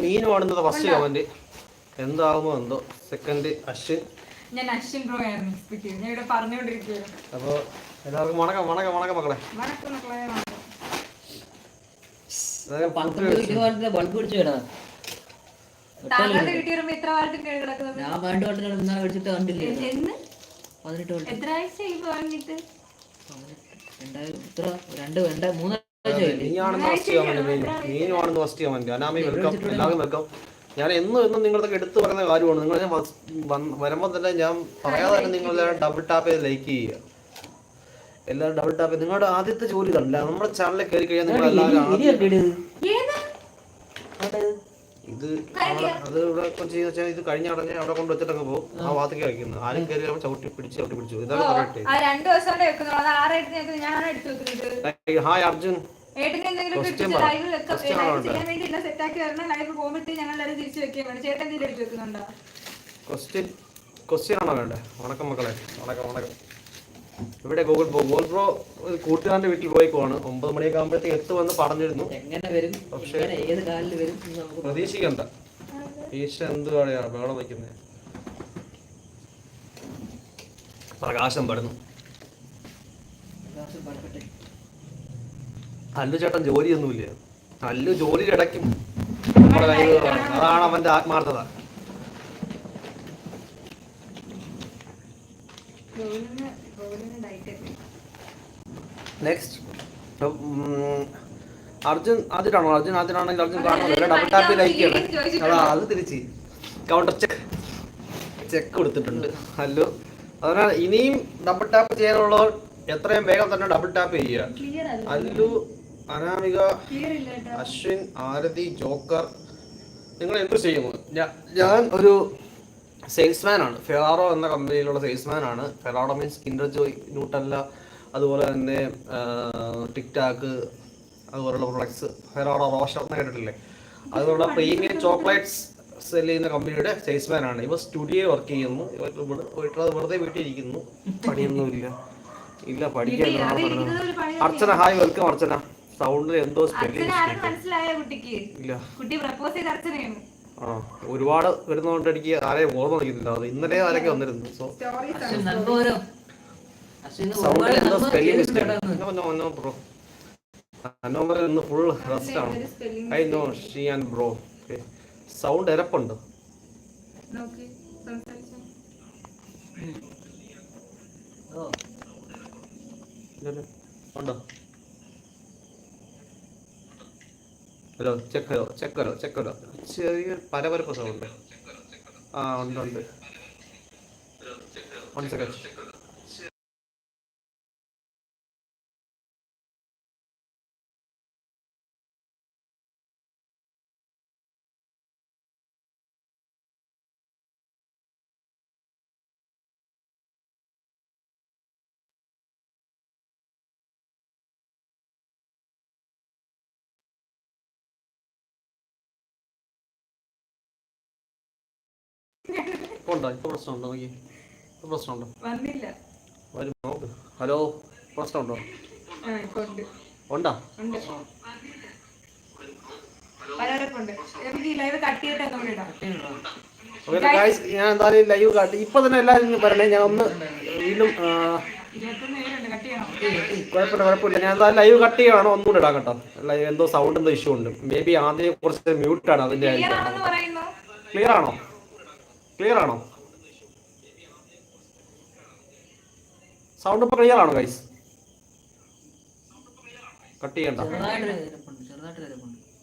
മീൻ വേണമെന്നത് first അവന്റെ എന്താകുമോ എന്തോ. സെക്കൻഡ് അശ്വിൻ. ഞാൻ അശ്വിൻ ബ്രോ ആയിരുന്നു. ഞാൻ ഇവിടെ പറഞ്ഞുകൊണ്ടിരിക്കുകയാണ് അപ്പോൾ എല്ലാവർക്കും വണക്കം വണക്കം വണക്കം മക്കളെ. വണക്കം മക്കളെ. ബൾബ് പിടിച്ചു കേടാ താങ്കളുടെ വീട്ടിൽ വരുമ്പോ ഇത്ര കാലത്തും കേട് കിടക്കുന്നത് ഞാൻ പണ്ട് തൊട്ട് ഇന്നാ വെച്ചിട്ട് കണ്ടില്ലേ? എന്ന് പതിനെട്ട് എത്ര രണ്ടായിരം ഇത്ര രണ്ട് നീയാണെന്ന് first first Anami welcome welcome ഞാൻ എന്നും എന്നും നിങ്ങളൊക്കെ എടുത്തു പറയുന്ന കാര്യമാണ്. നിങ്ങൾ ഞാൻ വരുമ്പോൾ തന്നെ ഞാൻ പറയാതെ തന്നെ നിങ്ങൾ ഡബിൾ ടാപ്പ് ചെയ്ത് ലൈക്ക് ചെയ്യുക. എല്ലാവരും ഡബിൾ ടാപ്പ് ചെയ്ത് നിങ്ങളുടെ ആദ്യത്തെ ജോലി കണ്ടില്ല. നമ്മുടെ ചാനലിൽ കയറി കഴിഞ്ഞാൽ നിങ്ങൾ എല്ലാവരും ഇത് അത് ഇവിടെ ചെയ്ത് വെച്ചാൽ ഇത് കഴിഞ്ഞ അടഞ്ഞ അവിടെ കൊണ്ട് വെച്ചിട്ടങ്ങ് പോകും. ആ ഭാഗത്തേക്ക് വയ്ക്കുന്നത് ആരും കയറി അവിടെ ചവിട്ടി പിടിച്ച് ചവിട്ടി പിടിച്ചു ഇതാണ് കറക്റ്റ് വെക്കുന്നത്. വെക്കുന്നത് ഹായ് അർജുൻ. ക്വസ്റ്റ്യൻ ആണോ വേണ്ടേ? വണക്കം മക്കളെ. വണക്കം വണക്കം. ഇവിടെ ഗൂഗിൾ പ്രോ ഗൂഗിൾ പ്രോ ഒരു കൂട്ടുകാരന്റെ വീട്ടിൽ പോയിക്കോണ് ഒമ്പത് മണിയൊക്കെ ആകുമ്പോഴത്തേക്ക് എത്തുമെന്ന് പറഞ്ഞിരുന്നു. എങ്ങനെ വരും? പക്ഷേ ഏത് കാലിൽ വരും നമുക്ക് പ്രതീക്ഷിക്കണ്ട. ഈശ എന്തുവാടെയാണ് ബഹളം വയ്ക്കുന്നത് പ്രകാശം പെടുന്നു. അല്ലു ചേട്ടൻ ജോലിയൊന്നുമില്ല. അല്ലു ജോലി ഇടയ്ക്കും നമ്മുടെ അതാണ് അവന്റെ ആത്മാർത്ഥത. നെക്സ്റ്റ് അർജുൻ ആദ്യമാണോ? അർജുൻ ആദ്യമാണെങ്കിൽ അർജുൻ കാണുന്നില്ല ഡബിൾ ടാപ്പ് ലൈക്ക് ചെയ്യണം അതാ അത് തിരിച്ച്. കൗണ്ടർ ചെക്ക് ചെക്ക് കൊടുത്തിട്ടുണ്ട്. ഹലോ അതിനാൽ ഇനിയും ഡബിൾ ടാപ്പ് ചെയ്യാനുള്ളവർ എത്രയും വേഗം തന്നെ ഡബിൾ ടാപ്പ് ചെയ്യുക. അല്ല? അനാമിക അശ്വിൻ ആരതി ജോക്കർ. നിങ്ങൾ എന്തു ചെയ്യുന്നു? ഞാൻ ഒരു സെയിൽസ്മാൻ ആണ് ഫെറാറോ എന്ന കമ്പനിയിലുള്ള സെയിൽസ്മാൻ ആണ് Ferrero means Kinder Joy Nutella അതുപോലെ തന്നെ ടിക്ടാക്ക് അതുപോലുള്ള പ്രൊഡക്ട്സ് ഫെറാറോ റോഷർ എന്ന് കേട്ടിട്ടില്ലേ? അതുപോലുള്ള പ്രീമിയം ചോക്ലേറ്റ്സ് സെൽ ചെയ്യുന്ന കമ്പനിയുടെ സെയിൽസ്മാൻ ആണ് ഇവ സ്റ്റുഡിയോ വർക്ക് ചെയ്യുന്നു. ഇവർ ഇവിടെ പോയിട്ട് വെറുതെ വീട്ടിൽ ഇരിക്കുന്നു പണിയൊന്നുമില്ല. ഇല്ല പഠിക്കാൻ അർച്ചന ഹായ് വെൽക്കം അർച്ചന. സൗണ്ടിൽ എന്തോ സ്പെല്ലിംഗ് ഇല്ല. കുട്ടി പ്രപ്പോസ് ചെയ്ത അച്ഛനെയാണ് ആ ഒരുപാട് വരുന്നതുകൊണ്ട് എനിക്ക് ആരെയും ഓർമ്മ നിൽക്കുന്നില്ല അത് ഇന്നലെ ആരൊക്കെ വന്നിരുന്നു? സോ എന്തോ സ്പെല്ലിംഗ്. ബ്രോ ഇന്ന് ഫുൾ റെസ്റ്റ് ആണ്. I know she and bro sound എരപ്പുണ്ട്. ഉണ്ടോ? Hello check hello check check ചെറിയ പരപരപ്പ് സൗണ്ട് ആ ഉണ്ട് ഉണ്ട്. വൺ സെക്കൻഡ് ഉണ്ടോ ഇപ്പൊ പ്രശ്നമുണ്ടോ? നോക്കി ഇപ്പൊ പ്രശ്നമുണ്ടോ? വന്നില്ല. വരും നോക്ക് ഹലോ പ്രശ്നമുണ്ടോ? ഉണ്ട്. ഞാൻ എന്തായാലും ലൈവ് കാട്ടി ഇപ്പൊ തന്നെ എല്ലാവരും പറയണേ ഞാൻ ഒന്ന് വീണ്ടും കുഴപ്പമില്ല കുഴപ്പമില്ല. ഞാൻ എന്തായാലും ലൈവ് കട്ട് ചെയ്യണം ഒന്നുകൂടെ ഇടാം കേട്ടോ. ലൈവ് എന്തോ സൗണ്ട് എന്തോ ഇഷ്യൂ ഉണ്ട്. മേ ബി ആദ്യം കുറച്ച് മ്യൂട്ടാണ് അതിന്റെ ക്ലിയർ ആണോ? ക്ലിയർ ആണോ? സൗണ്ട് ഇപ്പൊ ക്ലിയർ ആണോ ഗൈസ് കട്ട് ചെയ്യണ്ട.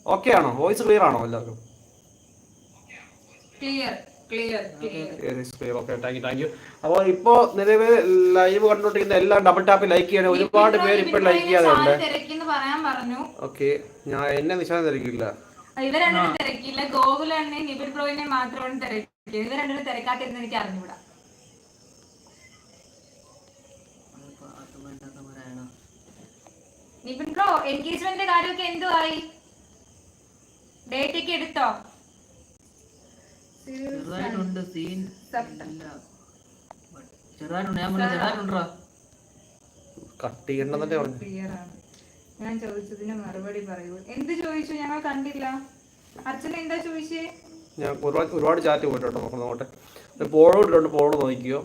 ഓക്കെ ആണോ? വോയിസ് ക്ലിയർ ആണോ എല്ലാവർക്കും? അപ്പോൾ ഇപ്പോൾ നിലവിൽ ലൈവ് കണ്ടോണ്ടിരിക്കുന്ന എല്ലാം ഡബിൾ ടാപ്പ് ലൈക്ക് ചെയ്യണം ഒരുപാട് പേര് ഇപ്പൊ ലൈക്ക് ചെയ്യാതെ ഉണ്ട് ഓക്കെ ഞാൻ എന്നെ നിശാനം തിരക്കില്ല. ഇവർ രണ്ടുപേരും തിരക്കില്ല. ഗോകുലണ്ണെ നിബിൻ ബ്രോയിനെ മാത്രമാണ് തിരക്കിയത് ഇവർ രണ്ടുപേരും തിരക്കാട്ടിരുന്ന് എനിക്ക് അറിഞ്ഞൂടാ നിബിൻ ബ്രോ എൻഗേജ്മെന്റിന്റെ കാര്യമൊക്കെ എന്തുവായി? ഡേറ്റ് ഒക്കെ എടുത്തോ? ചെറുതായിട്ടുണ്ട് സീൻ ചെറുതായിട്ടുണ്ട് ഞാൻ പറഞ്ഞു ചെറുതായിട്ടുണ്ടോ? കട്ട് ചെയ്യണ്ടെന്നല്ലേ പറഞ്ഞു. ഞാൻ ചോദിച്ചതിന് മറുപടി പറയൂ. എന്ത് ചോദിച്ചു? ഞങ്ങൾ കണ്ടില്ല. അച്ഛൻ എന്താ ചോദിച്ചേ? ഞാൻ ഒരുപാട് ഒരുപാട് ചാറ്റ് പോയിട്ടോ നമുക്ക് നോക്കട്ടെ ഒരു പോളോ ഇട്ടിട്ടുണ്ട് പോളോ നോക്കിയോ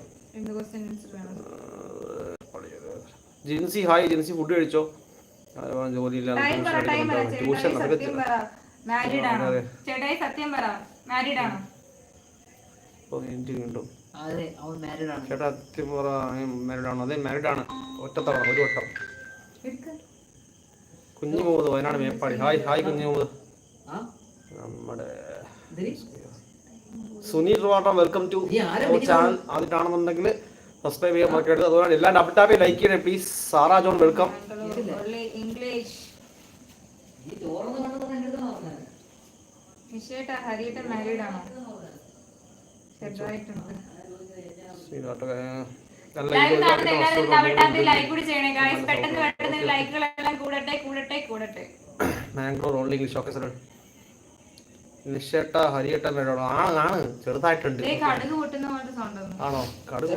ജിൻസി ഹായ് ജിൻസി ഫുഡ് കഴിച്ചോ? ജോലിയില്ല ട്യൂഷൻ വീണ്ടും. അവൻ മാരീഡ് ആണ്. ചേട്ടാ സത്യം പറ മാരീഡ് ആണോ? അതെ മാരീഡ് ആണ്. ഒറ്റത്തവണ ഒരു വട്ടം. കുഞ്ഞു മുഹമ്മദ് വയനാട് മേപ്പാടി. ഹായ് ഹായ് കുഞ്ഞു മുഹമ്മദ് ആ? നമ്മുടെ സുനീൽ റോട്ടം വെൽക്കം ടു ചാനൽ ആദ്യമാണെന്നുണ്ടെങ്കിൽ സബ്സ്ക്രൈബ് ചെയ്യാൻ മറക്കരുത്. അതുപോലെ എല്ലാ ഡബിൾ ടാപ്പി ലൈക്ക് ചെയ്യണേ. Please Sara John welcome Mangalore only English okay നിഷേട്ട ഹരിയേട്ട മേടോ ആണ് ആണ്. ചെറുതായിട്ടുണ്ട്. ആണോ? കടുക്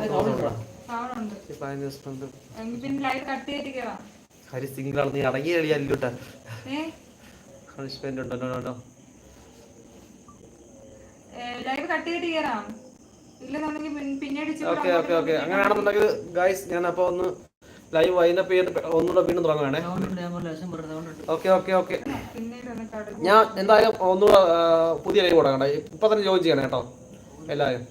ഹരി സിംഗിളാണ് നീ അടങ്ങി കളിയല്ലോട്ടാ ലൈവ് കട്ട് ചെയ്തിട്ട് അങ്ങനെയാണെന്നുണ്ടെങ്കിൽ ഗൈസ് ഞാൻ അപ്പൊ ഒന്ന് ലൈവ് ചെയ്തിട്ട് ഒന്നുകൂടെ വീണ്ടും തുടങ്ങുകയാണേ ഓക്കെ ഓക്കെ ഓക്കെ. ഞാൻ എന്തായാലും ഒന്ന് പുതിയ ലൈവ് തുടങ്ങട്ടെ ഇപ്പൊ തന്നെ ജോയിൻ ചെയ്യണം കേട്ടോ. എല്ലാവരും.